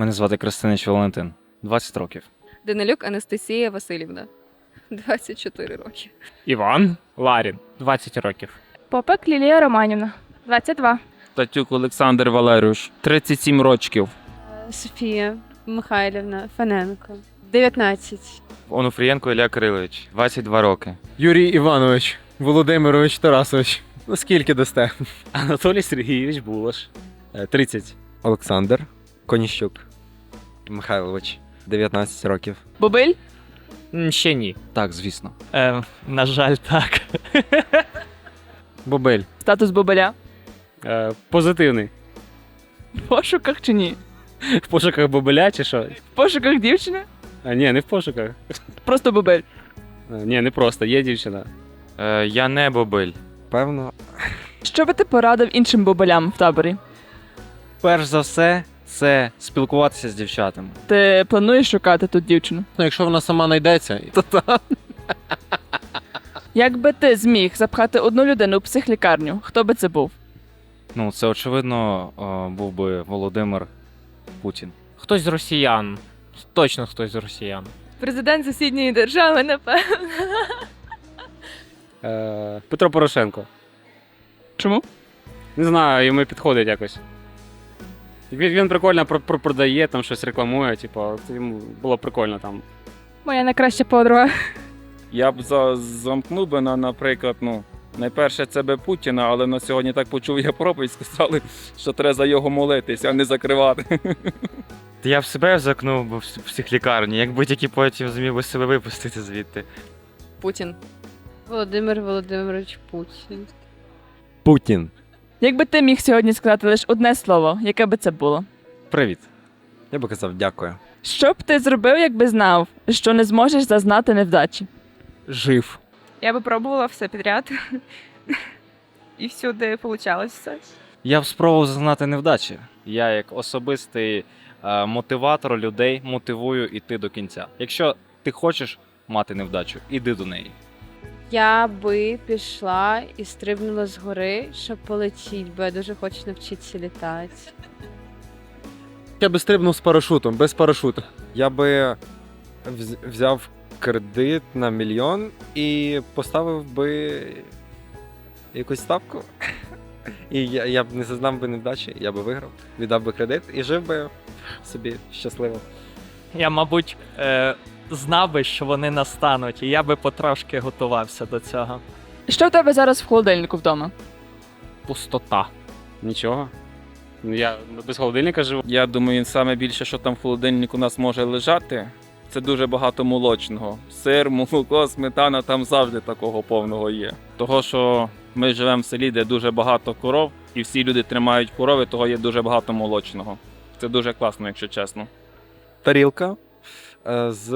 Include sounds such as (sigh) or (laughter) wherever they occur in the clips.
Мене звати Кристинич Валентин, 20 років. Данилюк Анастасія Васильівна. 24 роки. Іван Ларін, 20 років. Попек Лілія Романівна, 22. Татюк Олександр Валерійович, 37 років. Софія Михайлівна Фаненко, 19. Онуфрієнко Ілля Кирилович, 22 роки. Юрій Іванович, Володимирович Тарасович. Ну скільки дасте? Анатолій Сергійович Булаш, е, 30. Олександр Коніщук Михайлович, 19 років. Бобиль? М, Ще ні. Так, звісно. Е, на жаль, так. Бобель. Статус Бобиля. Е, позитивний. В пошуках чи ні? В пошуках бобеля чи що? В пошуках дівчини? А, ні, не в пошуках. Просто Бобель. Е, ні, не просто, є дівчина. Е, я не бобиль. Певно, Що би ти порадив іншим бобелям в таборі? Перш за все, це спілкуватися з дівчатами. Ти плануєш шукати тут дівчину? ну якщо вона сама знайдеться, то так. Як би ти зміг запхати одну людину в психлікарню, хто би це був? Ну, це очевидно о, був би Володимир Путін. Хтось з росіян. Точно хтось з росіян. Президент сусідньої держави, напевно. Е, Петро Порошенко. Чому? Не знаю, йому підходить якось. Він, він прикольно про- про- продає, там щось рекламує, типу, йому було прикольно там. Моя найкраща подруга. Я б за, замкнув би на, наприклад, ну, найперше це би Путіна, але на сьогодні так почув я проповідь, сказали, що треба за його молитися, а не закривати. Та я б себе закнув би в с- психлікарні, якби тільки потім зміг би себе випустити звідти. Путін. Володимир Володимирович Путін. Путін. Якби ти міг сьогодні сказати лише одне слово, яке би це було? Привіт. Я би казав дякую. Що б ти зробив, якби знав, що не зможеш зазнати невдачі? Жив. Я би пробувала все підряд. І всюди вийшло все. Я б спробував зазнати невдачі. Я як особистий е, мотиватор людей мотивую йти до кінця. Якщо ти хочеш мати невдачу, іди до неї. Я би пішла і стрибнула з гори, щоб полетіти, бо я дуже хочу навчитися літати. Я би стрибнув з парашутом, без парашута. Я би вз- взяв кредит на мільйон і поставив би якусь ставку. І я, я б не зазнав би невдачі, я би виграв, віддав би кредит і жив би собі щасливо. Я, мабуть, е, знав би, що вони настануть, і я би потрошки готувався до цього. Що в тебе зараз в холодильнику вдома? Пустота. Нічого. Ну, Я без холодильника живу. Я думаю, саме більше, що там в холодильнику у нас може лежати, це дуже багато молочного. Сир, молоко, сметана, там завжди такого повного є. Того, що ми живемо в селі, де дуже багато коров, і всі люди тримають корови, того є дуже багато молочного. Це дуже класно, якщо чесно. Тарілка з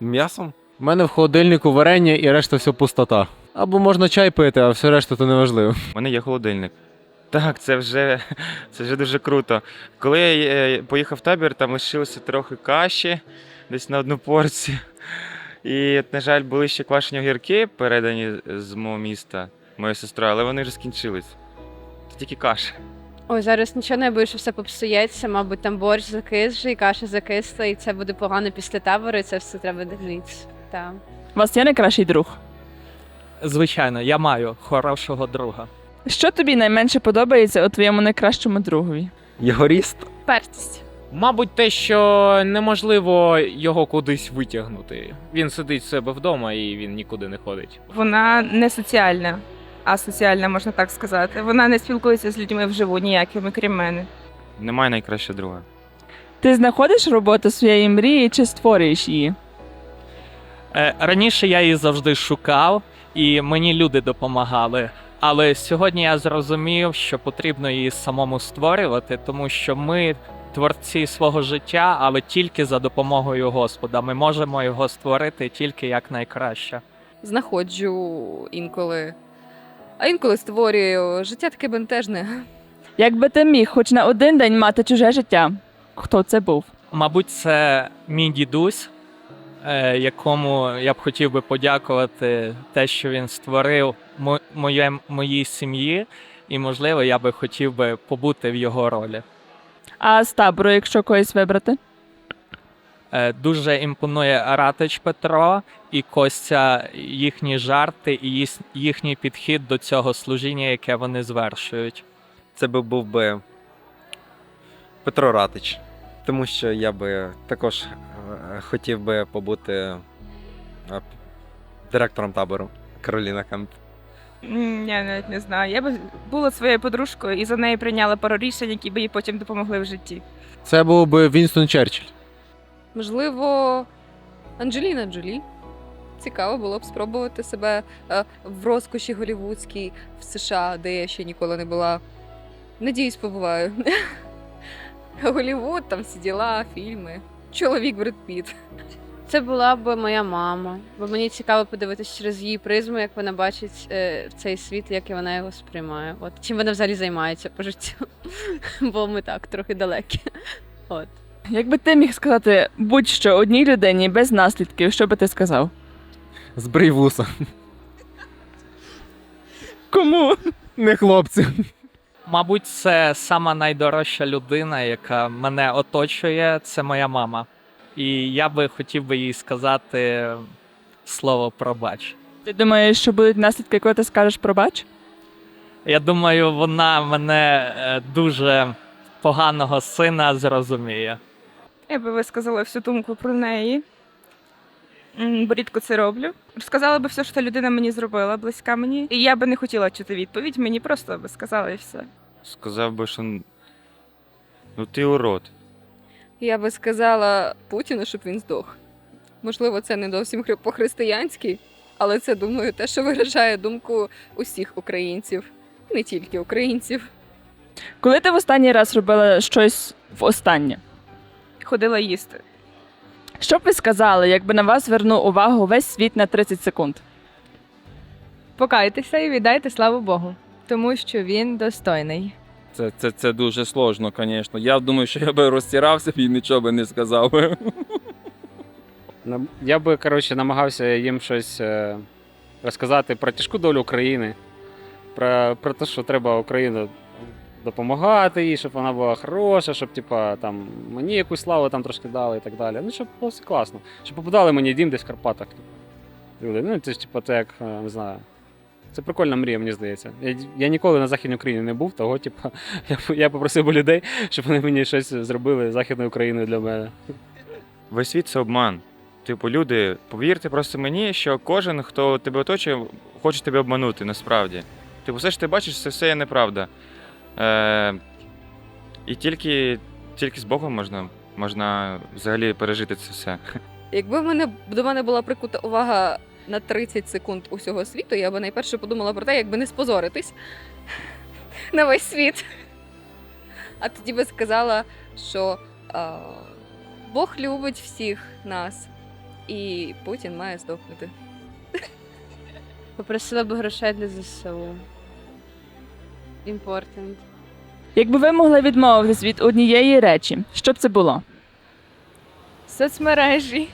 м'ясом. У мене в холодильнику варення і решта все пустота. Або можна чай пити, а все решта то неважливо. У мене є холодильник. Так, це вже, це вже дуже круто. Коли я е, поїхав в табір, там лишилося трохи каші, десь на одну порцію. І, от, на жаль, були ще квашені огірки, передані з мого міста моєю сестрою, але вони вже скінчились. Це тільки каша. Ой, зараз нічого не боюсь, що все попсується, мабуть, там борщ закис вже, і каша закисла, і це буде погано після табору, і це все треба дивитися. Так. У вас є найкращий друг? Звичайно, я маю хорошого друга. Що тобі найменше подобається у твоєму найкращому другові? Його ріст. Пертість. Мабуть, те, що неможливо його кудись витягнути. Він сидить в себе вдома і він нікуди не ходить. Вона не соціальна, а соціальна, можна так сказати. Вона не спілкується з людьми вживу ніякими, крім мене. Немає найкращого друга. Ти знаходиш роботу своєї мрії чи створюєш її? Е, раніше я її завжди шукав, і мені люди допомагали. Але сьогодні я зрозумів, що потрібно її самому створювати, тому що ми творці свого життя, але тільки за допомогою Господа. Ми можемо його створити тільки як найкраще. Знаходжу інколи. А інколи створюю. Життя таке бентежне. Якби ти міг хоч на один день мати чуже життя, хто це був? Мабуть, це мій дідусь, е, якому я б хотів би подякувати те, що він створив моє, моїй сім'ї, і, можливо, я би хотів би побути в його ролі. А з табору, якщо когось вибрати? Е, Дуже імпонує Ратич Петро і Костя, їхні жарти і їхній підхід до цього служіння, яке вони звершують. Це би був би Петро Ратич. Тому що я би також е, хотів би побути е, директором табору Кароліна Кемп. Я навіть не знаю. Я би була своєю подружкою і за неї прийняла пару рішень, які б їй потім допомогли в житті. Це був би Вінстон Черчилль. Можливо, Анджеліна Джолі. Цікаво було б спробувати себе е, в розкоші голівудській в США, де я ще ніколи не була. Надіюсь, побуваю. (laughs) Голівуд, там всі діла, фільми. Чоловік Бред Піт. Це була б моя мама, бо мені цікаво подивитися через її призму, як вона бачить е, цей світ, як і вона його сприймає. От чим вона взагалі займається по життю. (laughs) Бо ми так трохи далекі. От. Якби ти міг сказати будь-що одній людині без наслідків, що би ти сказав? Збрий вуса. Кому? Не хлопці. Мабуть, це сама найдорожча людина, яка мене оточує, це моя мама. І я би хотів би їй сказати слово пробач. Ти думаєш, що будуть наслідки, коли ти скажеш пробач? Я думаю, вона мене е, дуже поганого сина зрозуміє. Я би висказала всю думку про неї. Бо рідко це роблю. Розказала би все, що та людина мені зробила, близька мені. І я би не хотіла чути відповідь, мені просто би сказала і все. Сказав би, що ну ти урод. Я би сказала Путіну, щоб він здох. Можливо, це не зовсім по-християнськи, але це, думаю, те, що виражає думку усіх українців, не тільки українців. Коли ти в останній раз робила щось в останнє? Ходила їсти. Що б ви сказали, якби на вас звернув увагу весь світ на 30 секунд? Покайтеся і віддайте славу Богу, тому що він достойний. Це, це, це дуже сложно, звісно. Я думаю, що я би розтирався і нічого би не сказав. би. Я би, коротше, намагався їм щось е, розказати про тяжку долю України, про, про те, що треба Україну допомагати їй, щоб вона була хороша, щоб типа, там, мені якусь славу там трошки дали і так далі. Ну, щоб було все класно. Щоб побудали мені дім десь в Карпатах. Типу. Люди. Ну, це ж типу, це як, е, не знаю. Це прикольна мрія, мені здається. Я, я ніколи на Західній Україні не був, того, типу, (laughs) я, я попросив би людей, щоб вони мені щось зробили Західною Україною для мене. Весь світ це обман. Типу, люди, повірте просто мені, що кожен, хто тебе оточує, хоче тебе обманути насправді. Типу, все, що ти бачиш, це все є неправда. Е, і тільки, тільки з Богом можна, можна взагалі пережити це все. Якби в мене до мене була прикута увага на 30 секунд усього світу, я би найперше подумала про те, якби не спозоритись (laughs) на весь світ. А тоді би сказала, що а, Бог любить всіх нас, і Путін має здохнути. Попросила б грошей для ЗСУ. Important. Якби ви могли відмовитись від однієї речі, що б це було? Соцмережі,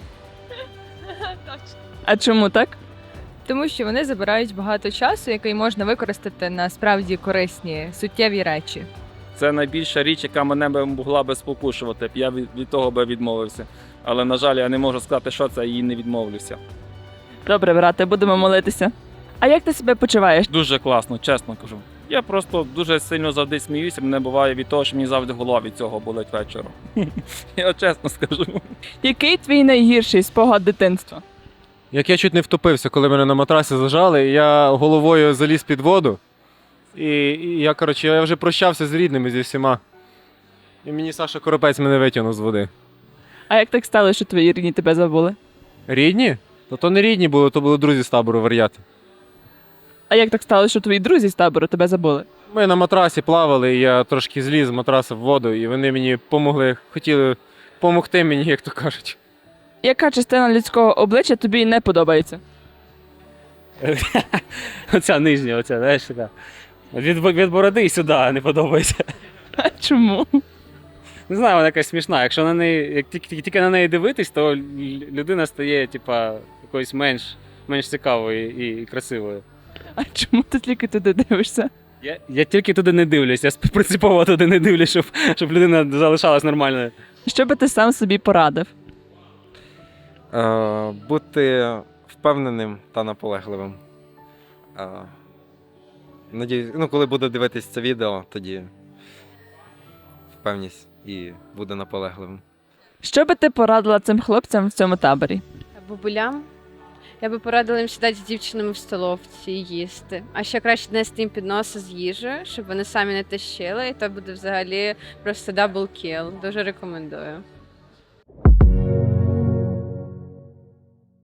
А чому так? тому що вони забирають багато часу, який можна використати на справді корисні суттєві речі. Це найбільша річ, яка мене би могла би спокушувати. Я від, від того би відмовився. Але, на жаль, я не можу сказати, що це, і не відмовлюся. Добре, брате, будемо молитися. А як ти себе почуваєш? Дуже класно, чесно кажу. Я просто дуже сильно завжди сміюся. Мене буває від того, що мені завжди голова від цього болить вечором. (laughs) Я чесно скажу. Який твій найгірший спогад дитинства? Як я чуть не втопився, коли мене на матрасі зажали, і я головою заліз під воду. І, і я, коротше, я вже прощався з рідними зі всіма. І мені Саша Коропець мене витягнув з води. А як так стало, що твої рідні тебе забули? Рідні? То то не рідні були, то були друзі з табору вар'яти. А як так стало, що твої друзі з табору тебе забули? Ми на матрасі плавали, і я трошки зліз з матраса в воду, і вони мені помогли, хотіли допомогти мені, як то кажуть. Яка частина людського обличчя тобі не подобається? (laughs) Оця нижня, оця, знаєш, така. Від, від бороди і сюди не подобається. А чому? Не знаю, вона якась смішна. Якщо на неї, як тільки, тільки на неї дивитись, то людина стає, типа, якоюсь менш, менш цікавою і, і красивою. А чому ти тільки туди дивишся? Я, я тільки туди не дивлюсь, я принципово туди не дивлюсь, щоб, щоб людина залишалась нормальною. Що би ти сам собі порадив? Е, бути впевненим та наполегливим. Е, надіюсь, ну, коли буду дивитись це відео, тоді впевність і буду наполегливим. Що би ти порадила цим хлопцям в цьому таборі? Бабулям. Я би порадила їм сідати з дівчинами в столовці і їсти. А ще краще нести їм підноси з їжею, щоб вони самі не тащили, і то буде взагалі просто дабл кіл. Дуже рекомендую.